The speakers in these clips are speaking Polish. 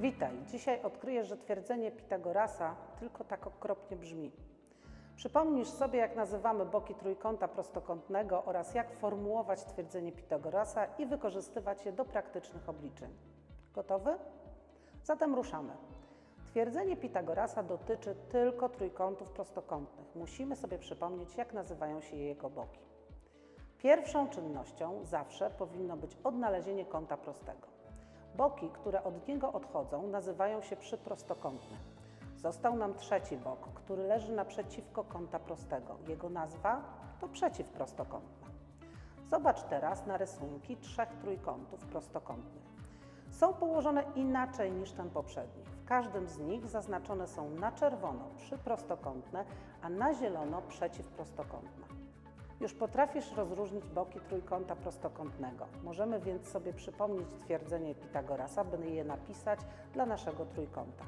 Witaj. Dzisiaj odkryjesz, że twierdzenie Pitagorasa tylko tak okropnie brzmi. Przypomnisz sobie, jak nazywamy boki trójkąta prostokątnego oraz jak formułować twierdzenie Pitagorasa i wykorzystywać je do praktycznych obliczeń. Gotowy? Zatem ruszamy. Twierdzenie Pitagorasa dotyczy tylko trójkątów prostokątnych. Musimy sobie przypomnieć, jak nazywają się jego boki. Pierwszą czynnością zawsze powinno być odnalezienie kąta prostego. Boki, które od niego odchodzą, nazywają się przyprostokątne. Został nam trzeci bok, który leży naprzeciwko kąta prostego. Jego nazwa to przeciwprostokątna. Zobacz teraz na rysunki trzech trójkątów prostokątnych. Są położone inaczej niż ten poprzedni. W każdym z nich zaznaczone są na czerwono przyprostokątne, a na zielono przeciwprostokątne. Już potrafisz rozróżnić boki trójkąta prostokątnego. Możemy więc sobie przypomnieć twierdzenie Pitagorasa, by je napisać dla naszego trójkąta.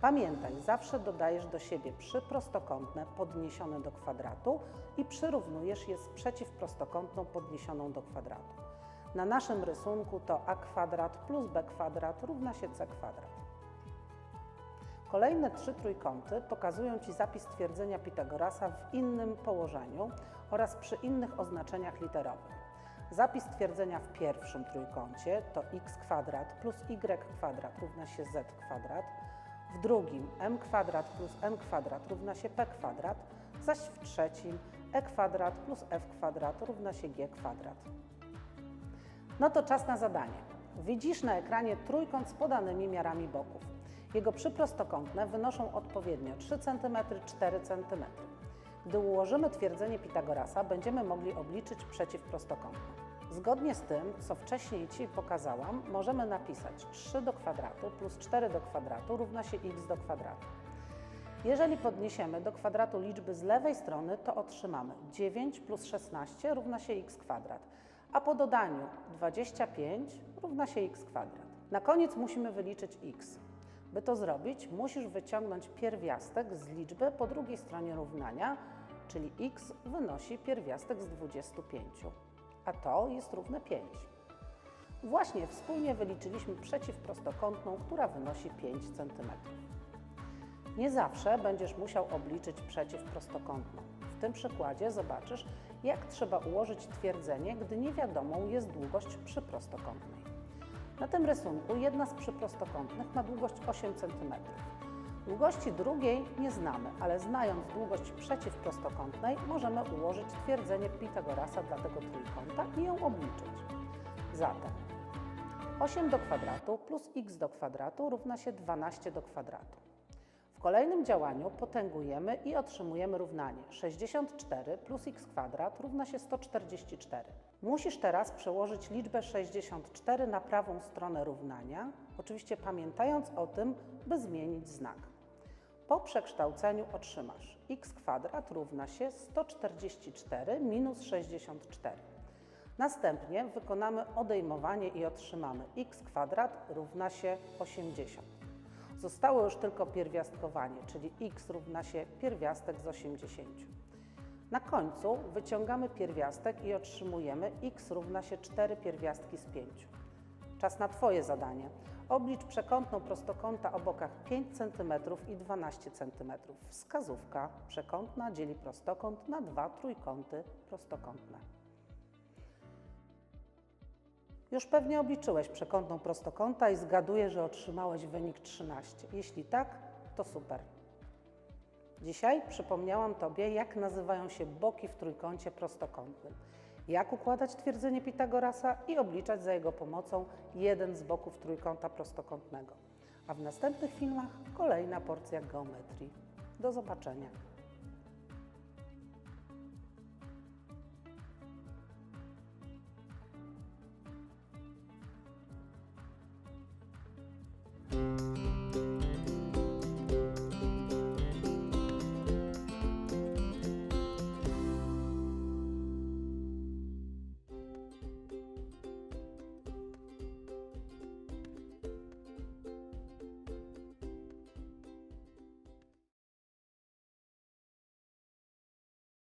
Pamiętaj, zawsze dodajesz do siebie przyprostokątne podniesione do kwadratu i przyrównujesz je z przeciwprostokątną podniesioną do kwadratu. Na naszym rysunku to a kwadrat plus b kwadrat równa się c kwadrat. Kolejne trzy trójkąty pokazują Ci zapis twierdzenia Pitagorasa w innym położeniu oraz przy innych oznaczeniach literowych. Zapis twierdzenia w pierwszym trójkącie to x kwadrat plus y kwadrat równa się z kwadrat, w drugim m kwadrat plus n kwadrat równa się p kwadrat, zaś w trzecim e kwadrat plus f kwadrat równa się g kwadrat. No to czas na zadanie. Widzisz na ekranie trójkąt z podanymi miarami boków. Jego przyprostokątne wynoszą odpowiednio 3 cm, 4 cm. Gdy ułożymy twierdzenie Pitagorasa, będziemy mogli obliczyć przeciwprostokątne. Zgodnie z tym, co wcześniej Ci pokazałam, możemy napisać 3 do kwadratu plus 4 do kwadratu równa się x do kwadratu. Jeżeli podniesiemy do kwadratu liczby z lewej strony, to otrzymamy 9 plus 16 równa się x kwadrat, a po dodaniu 25 równa się x kwadrat. Na koniec musimy wyliczyć x. By to zrobić, musisz wyciągnąć pierwiastek z liczby po drugiej stronie równania, czyli x wynosi pierwiastek z 25, a to jest równe 5. Właśnie wspólnie wyliczyliśmy przeciwprostokątną, która wynosi 5 cm. Nie zawsze będziesz musiał obliczyć przeciwprostokątną. W tym przykładzie zobaczysz, jak trzeba ułożyć twierdzenie, gdy niewiadomą jest długość przyprostokątnej. Na tym rysunku jedna z przyprostokątnych ma długość 8 cm. Długości drugiej nie znamy, ale znając długość przeciwprostokątnej możemy ułożyć twierdzenie Pitagorasa dla tego trójkąta i ją obliczyć. Zatem 8 do kwadratu plus x do kwadratu równa się 12 do kwadratu. W kolejnym działaniu potęgujemy i otrzymujemy równanie 64 plus x kwadrat równa się 144. Musisz teraz przełożyć liczbę 64 na prawą stronę równania, oczywiście pamiętając o tym, by zmienić znak. Po przekształceniu otrzymasz x kwadrat równa się 144 minus 64. Następnie wykonamy odejmowanie i otrzymamy x kwadrat równa się 80. Zostało już tylko pierwiastkowanie, czyli x równa się pierwiastek z 80. Na końcu wyciągamy pierwiastek i otrzymujemy x równa się 4 pierwiastki z 5. Czas na Twoje zadanie. Oblicz przekątną prostokąta o bokach 5 cm i 12 cm. Wskazówka przekątna dzieli prostokąt na dwa trójkąty prostokątne. Już pewnie obliczyłeś przekątną prostokąta i zgaduję, że otrzymałeś wynik 13. Jeśli tak, to super. Dzisiaj przypomniałam Tobie, jak nazywają się boki w trójkącie prostokątnym, jak układać twierdzenie Pitagorasa i obliczać za jego pomocą jeden z boków trójkąta prostokątnego. A w następnych filmach kolejna porcja geometrii. Do zobaczenia.